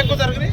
ఎక్కువ జరిగినాయి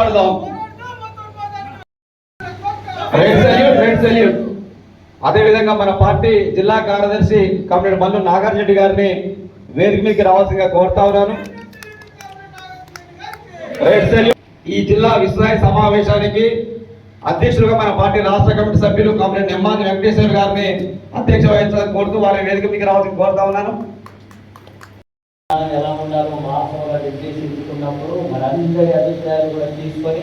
మాట్లాడదాం. రెడ్ సల్యూట్ రెడ్ అదేవిధంగా మన పార్టీ జిల్లా కార్యదర్శి కమిటీ మల్లు నాగార్జున గారిని వేదిక మీకు రావాల్సిందిగా కోరుతా ఉన్నాను. రెడ్ ఈ జిల్లా విశ్రాయ సమావేశానికి అధ్యక్షులుగా మన పార్టీ రాష్ట్ర కమిటీ సభ్యులు కమిటీ నిమ్మాది వెంకటేశ్వర గారిని అధ్యక్ష వహించాలని కోరుతూ వారి వేదిక మీకు రావాల్సింది కోరుతా ఉన్నాను. ఎలా ఉండాలో మహాసభలో నిర్దేశించుకున్నప్పుడు మనందరి అభిప్రాయాలు కూడా తీసుకొని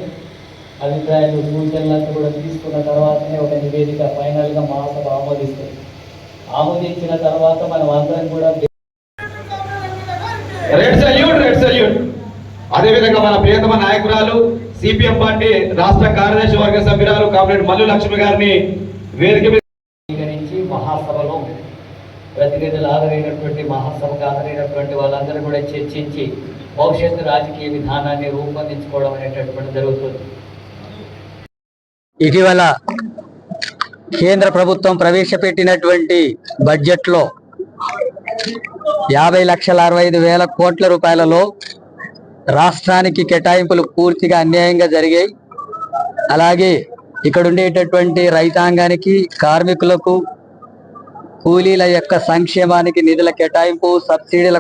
అభిప్రాయాలు సూచనలను కూడా తీసుకున్న తర్వాతనే ఒక నివేదిక ఫైనల్గా మహాసభ ఆమోదిస్తుంది. ఆమోదించిన తర్వాత మనం అందరం కూడా రెడ్ సల్యూట్ రెడ్ సల్యూట్ అదేవిధంగా మన ప్రియతమ నాయకురాలు సిపిఎం పార్టీ రాష్ట్ర కార్యదర్శి వర్గ సభ్యురాలు కామ్రేడ్ మల్లు లక్ష్మి గారిని వేదిక ప్రతినిధులు హాజరైనటువంటి మహాసభకు హాజరైనటువంటి వాళ్ళందరూ కూడా చర్చించి భవిష్యత్తు రాజకీయ విధానాన్ని రూపొందించుకోవడం అనేటటువంటి జరుగుతుంది. ఇటీవల కేంద్ర ప్రభుత్వం ప్రవేశపెట్టినటువంటి బడ్జెట్లో యాభై లక్షల అరవై ఐదు వేల కోట్ల రూపాయలలో రాష్ట్రానికి కేటాయింపులు పూర్తిగా అన్యాయంగా జరిగాయి. అలాగే ఇక్కడ ఉండేటటువంటి రైతాంగానికి కార్మికులకు కూలీల యొక్క సంక్షేమానికి నిధుల కేటాయింపు సబ్సిడీల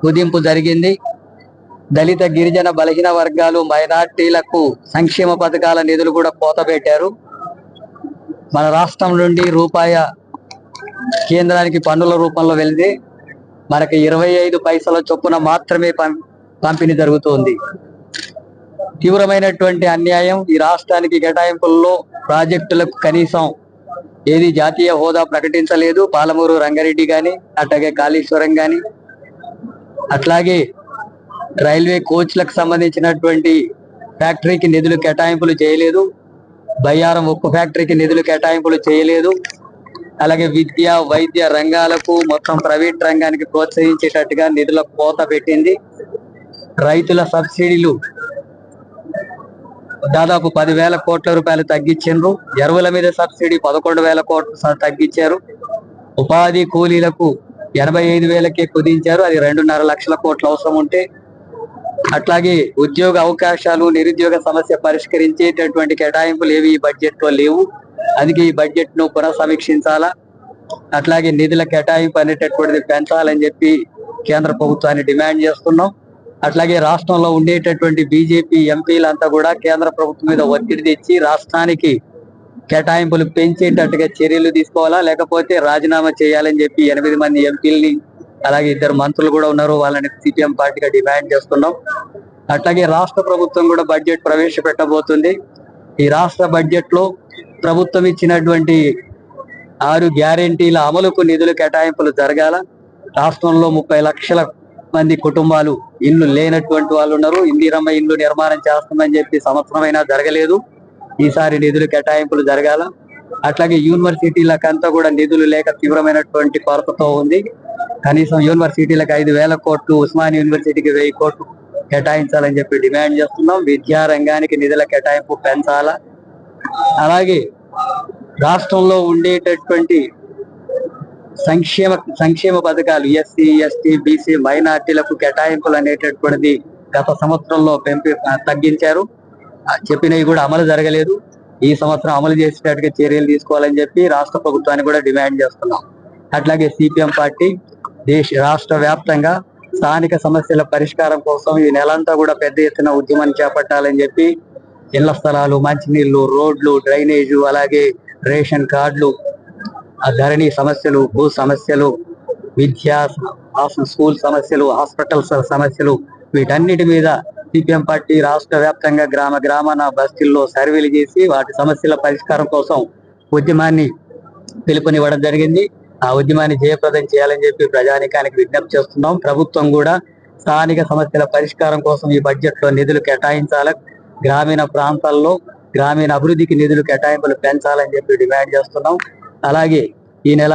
కుదింపు జరిగింది. దళిత గిరిజన బలహీన వర్గాలు మైనార్టీలకు సంక్షేమ పథకాల నిధులు కూడా కోతబెట్టారు మన రాష్ట్రం నుండి రూపాయ కేంద్రానికి పన్నుల రూపంలో వెళ్ళింది. మనకి ఇరవై ఐదు పైసల చొప్పున మాత్రమే పం- పంపిణీ జరుగుతుంది. తీవ్రమైనటువంటి అన్యాయం ఈ రాష్ట్రానికి కేటాయింపుల్లో ప్రాజెక్టులకు కనీసం ఏది జాతీయ హోదా ప్రకటించలేదు. పాలమూరు రంగారెడ్డి గాని అట్లాగే కాళేశ్వరం గాని అట్లాగే రైల్వే కోచ్లకు సంబంధించినటువంటి ఫ్యాక్టరీకి నిధులు కేటాయింపులు చేయలేదు. బయ్యారం ఉక్కు ఫ్యాక్టరీకి నిధులు కేటాయింపులు చేయలేదు. అలాగే విద్య వైద్య రంగాలకు మొత్తం ప్రైవేట్ రంగానికి ప్రోత్సహించేటట్టుగా నిధుల కోత పెట్టింది. రైతుల సబ్సిడీలు దాదాపు పదివేల కోట్ల రూపాయలు తగ్గించిండ్రు. ఎరువుల మీద సబ్సిడీ పదకొండు వేల కోట్లు తగ్గించారు. ఉపాధి కూలీలకు ఎనభై ఐదు వేలకే కుదించారు. అది రెండున్నర లక్షల కోట్ల అవసరం ఉంటే అట్లాగే ఉద్యోగ అవకాశాలు నిరుద్యోగ సమస్య పరిష్కరించేటటువంటి కేటాయింపులు ఏవి ఈ బడ్జెట్లో లేవు. అందుకే ఈ బడ్జెట్ను పునఃసమీక్షించాలా? అట్లాగే నిధుల కేటాయింపు అనేటటువంటిది పెంచాలని చెప్పి కేంద్ర ప్రభుత్వాన్ని డిమాండ్ చేస్తున్నాం. అట్లాగే రాష్ట్రంలో ఉండేటటువంటి బీజేపీ ఎంపీలంతా కూడా కేంద్ర ప్రభుత్వం మీద ఒత్తిడి తెచ్చి రాష్ట్రానికి కేటాయింపులు పెంచేటట్టుగా చర్యలు తీసుకోవాలా? లేకపోతే రాజీనామా చేయాలని చెప్పి ఎనిమిది మంది ఎంపీల్ని అలాగే ఇద్దరు మంత్రులు కూడా ఉన్నారు. వాళ్ళని సిపిఎం పార్టీగా డిమాండ్ చేస్తున్నాం. అట్లాగే రాష్ట్ర ప్రభుత్వం కూడా బడ్జెట్ ప్రవేశపెట్టబోతుంది. ఈ రాష్ట్ర బడ్జెట్లో ప్రభుత్వం ఇచ్చినటువంటి ఆరు గ్యారెంటీల అమలుకు నిధులు కేటాయింపులు జరగాల. రాష్ట్రంలో ముప్పై లక్షల మంది కుటుంబాలు ఇల్లు లేనటువంటి వాళ్ళు ఉన్నారు. ఇందిరమ్మ ఇల్లు నిర్మాణం చేస్తుందని చెప్పి సంవత్సరమైనా జరగలేదు. ఈసారి నిధులు కేటాయింపులు జరగాల. అట్లాగే యూనివర్సిటీలకంతా కూడా నిధులు లేక తీవ్రమైనటువంటి కొరతతో ఉంది. కనీసం యూనివర్సిటీలకు ఐదు వేల కోట్లు ఉస్మాన్ యూనివర్సిటీకి వెయ్యి కోట్లు కేటాయించాలని చెప్పి డిమాండ్ చేస్తున్నాం. విద్యా రంగానికి నిధుల కేటాయింపు పెంచాలా. అలాగే రాష్ట్రంలో ఉండేటటువంటి సంక్షేమ సంక్షేమ పథకాలు ఎస్సీ ఎస్టీ బీసీ మైనార్టీలకు కేటాయింపులు అనేటటువంటిది గత సంవత్సరంలో పెంపి తగ్గించారు. చెప్పినవి కూడా అమలు జరగలేదు. ఈ సంవత్సరం అమలు చేసేటట్టుగా చర్యలు తీసుకోవాలని చెప్పి రాష్ట్ర ప్రభుత్వాన్ని కూడా డిమాండ్ చేస్తున్నాం. అట్లాగే సిపిఎం పార్టీ దేశ రాష్ట్ర వ్యాప్తంగా స్థానిక సమస్యల పరిష్కారం కోసం ఈ నెలంతా కూడా పెద్ద ఎత్తున ఉద్యమాన్ని చేపట్టాలని చెప్పి ఇళ్ళ స్థలాలు మంచినీళ్ళు రోడ్లు డ్రైనేజు అలాగే రేషన్ కార్డులు ధరణి సమస్యలు భూ సమస్యలు విద్యా స్కూల్ సమస్యలు హాస్పిటల్స్ సమస్యలు వీటన్నిటి మీద సిపిఎం పార్టీ రాష్ట్ర వ్యాప్తంగా గ్రామ గ్రామాన బస్తీల్లో సర్వేలు చేసి వాటి సమస్యల పరిష్కారం కోసం ఉద్యమాన్ని పిలుపునివ్వడం జరిగింది. ఆ ఉద్యమాన్ని జయప్రదం చేయాలని చెప్పి ప్రజానికానికి విజ్ఞప్తి చేస్తున్నాం. ప్రభుత్వం కూడా స్థానిక సమస్యల పరిష్కారం కోసం ఈ బడ్జెట్లో నిధులు కేటాయించాలి. గ్రామీణ ప్రాంతాల్లో గ్రామీణ అభివృద్ధికి నిధులు కేటాయింపులు పెంచాలని చెప్పి డిమాండ్ చేస్తున్నాం. అలాగే ఈ నెల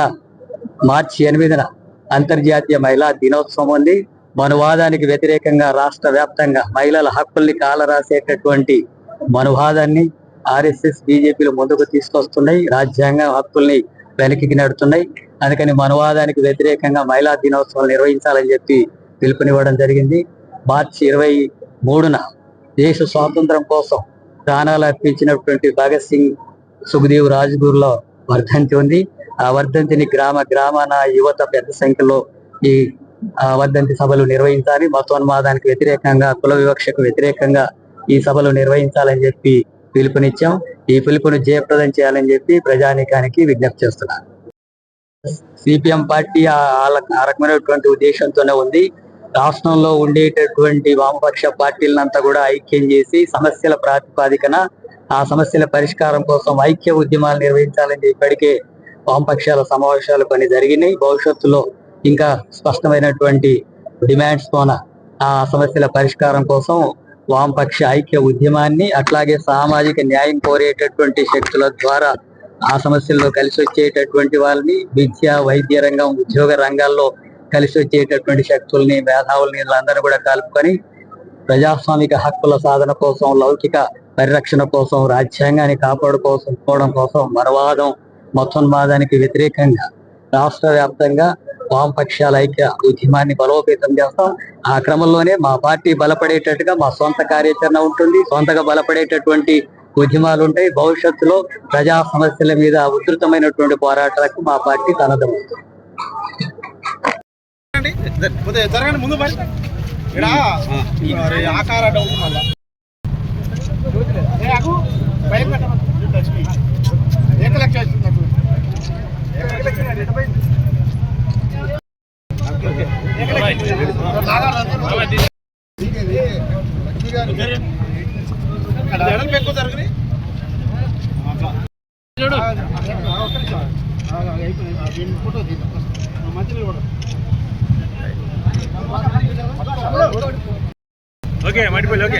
మార్చి ఎనిమిదిన అంతర్జాతీయ మహిళా దినోత్సవం ఉంది. మనువాదానికి వ్యతిరేకంగా రాష్ట్ర వ్యాప్తంగా మహిళల హక్కుల్ని కాలరాసేటటువంటి మనువాదాన్ని ఆర్ఎస్ఎస్ బీజేపీలు ముందుకు తీసుకొస్తున్నాయి. రాజ్యాంగ హక్కుల్ని వెనక్కి నడుతున్నాయి. అందుకని మనువాదానికి వ్యతిరేకంగా మహిళా దినోత్సవాలు నిర్వహించాలని చెప్పి పిలుపునివ్వడం జరిగింది. మార్చి ఇరవై మూడున దేశ స్వాతంత్రం కోసం ప్రాణాలు అర్పించినటువంటి భగత్ సింగ్ సుఖదేవ్ రాజ్గురులో వర్ధంతి ఉంది. ఆ వర్ధంతిని గ్రామ గ్రామాన యువత పెద్ద సంఖ్యలో ఈ ఆ వర్ధంతి సభలు నిర్వహించాలి. మతోన్మాదానికి వ్యతిరేకంగా కుల వివక్షకు వ్యతిరేకంగా ఈ సభలు నిర్వహించాలని చెప్పి పిలుపునిచ్చాం. ఈ పిలుపును జయప్రదం చేయాలని చెప్పి ప్రజానీకానికి విజ్ఞప్తి చేస్తున్నాను సిపిఎం పార్టీ ఆ రకమైనటువంటి ఉద్దేశంతోనే ఉంది. రాష్ట్రంలో ఉండేటటువంటి వామపక్ష పార్టీలనంతా కూడా ఐక్యం చేసి సమస్యల ప్రాతిపాదికన ఆ సమస్యల పరిష్కారం కోసం ఐక్య ఉద్యమాలు నిర్వహించాలని ఇప్పటికే వామపక్షాల సమావేశాలు కొన్ని జరిగినాయి. భవిష్యత్తులో ఇంకా స్పష్టమైనటువంటి డిమాండ్స్ తోన ఆ సమస్యల పరిష్కారం కోసం వామపక్ష ఐక్య ఉద్యమాన్ని అట్లాగే సామాజిక న్యాయం కోరేటటువంటి శక్తుల ద్వారా ఆ సమస్యల్లో కలిసి వచ్చేటటువంటి వాళ్ళని విద్య వైద్య రంగం ఉద్యోగ రంగాల్లో కలిసి వచ్చేటటువంటి శక్తుల్ని మేధావుల్ని వీళ్ళందరూ కూడా కలుపుకొని ప్రజాస్వామిక హక్కుల సాధన కోసం లౌకిక పరిరక్షణ కోసం రాజ్యాంగాన్ని కాపాడుకోవడం కోసం మరవాదం మతోన్మాదానికి వ్యతిరేకంగా రాష్ట్ర వ్యాప్తంగా వామపక్షాల ఐక్య ఉద్యమాన్ని బలోపేతం చేస్తాం. ఆ క్రమంలోనే మా పార్టీ బలపడేటట్టుగా మా సొంత కార్యాచరణ ఉంటుంది. సొంతగా బలపడేటటువంటి ఉద్యమాలు ఉంటాయి. భవిష్యత్తులో ప్రజా సమస్యల మీద ఉధృతమైనటువంటి పోరాటాలకు మా పార్టీ కొద్దిగా జరగండి ముందు మరి ఇక్కడ మరి ఆకార డౌట్ మళ్ళా. ఏ ఫోటో తీద్దాం మధ్యలో కూడా ఓకే మడిపోయి ఓకే.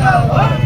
ఐదు ఐదు జిందాబాద్